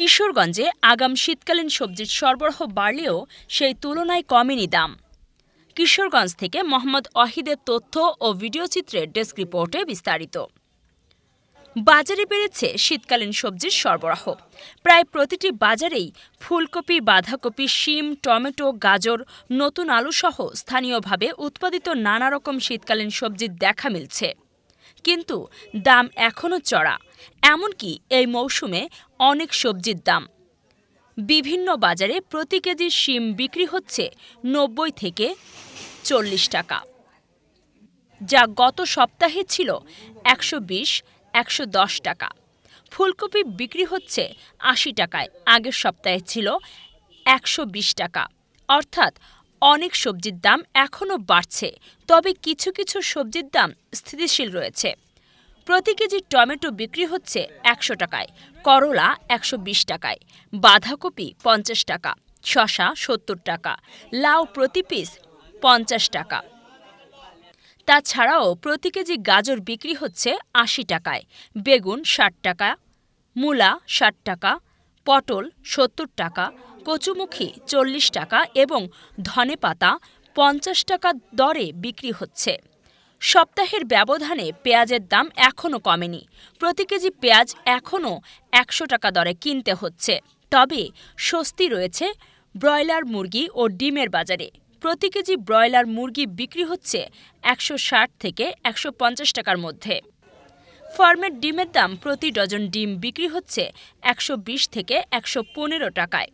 কিশোরগঞ্জে আগাম শীতকালীন সবজির সরবরাহ বাড়লেও সেই তুলনায় কমেনি দাম। কিশোরগঞ্জ থেকে মোহাম্মদ অহিদের তথ্য ও ভিডিওচিত্রের ডেস্ক রিপোর্টে বিস্তারিত। বাজারে বেড়েছে শীতকালীন সবজির সরবরাহ। প্রায় প্রতিটি বাজারেই ফুলকপি, বাঁধাকপি, শিম, টমেটো, গাজর, নতুন আলুসহ স্থানীয়ভাবে উৎপাদিত নানা রকম শীতকালীন সবজির দেখা মিলছে। কিন্তু দাম এখনও চড়া, এমনকি এই মৌসুমে অনেক সবজির দাম। বিভিন্ন বাজারে প্রতি কেজি শিম বিক্রি হচ্ছে নব্বই থেকে চল্লিশ টাকা। যা গত সপ্তাহে ছিল একশো বিশ, একশো দশ টাকা। ফুলকপি বিক্রি হচ্ছে আশি টাকায়, আগের সপ্তাহে ছিল একশো বিশ টাকা। অর্থাৎ অনেক সবজির দাম এখনও বাড়ছে, তবে কিছু কিছু সবজির দাম স্থিতিশীল রয়েছে। প্রতি কেজি টমেটো বিক্রি হচ্ছে একশো টাকায়, করলা একশো বিশ টাকায়, বাঁধাকপি পঞ্চাশ টাকা শশা সত্তর টাকা, লাউ প্রতি পিস পঞ্চাশ টাকা। তাছাড়াও প্রতি কেজি গাজর বিক্রি হচ্ছে আশি টাকায়, বেগুন ষাট টাকা, মূলা ষাট টাকা, পটল সত্তর টাকা কচুমুখী চল্লিশ টাকা এবং ধনেপাতা পঞ্চাশ টাকা দরে বিক্রি হচ্ছে। সপ্তাহের ব্যবধানে পেঁয়াজের দাম এখনও কমেনি। প্রতি কেজি পেঁয়াজ এখনও একশো টাকা দরে কিনতে হচ্ছে। তবে স্বস্তি রয়েছে ব্রয়লার মুরগি ও ডিমের বাজারে। প্রতি কেজি ব্রয়লার মুরগি বিক্রি হচ্ছে একশো ষাট থেকে একশো পঞ্চাশ টাকার মধ্যে। ফার্মের ডিমের দাম প্রতি ডজন ডিম বিক্রি হচ্ছে একশো বিশ থেকে একশো পনেরো টাকায়।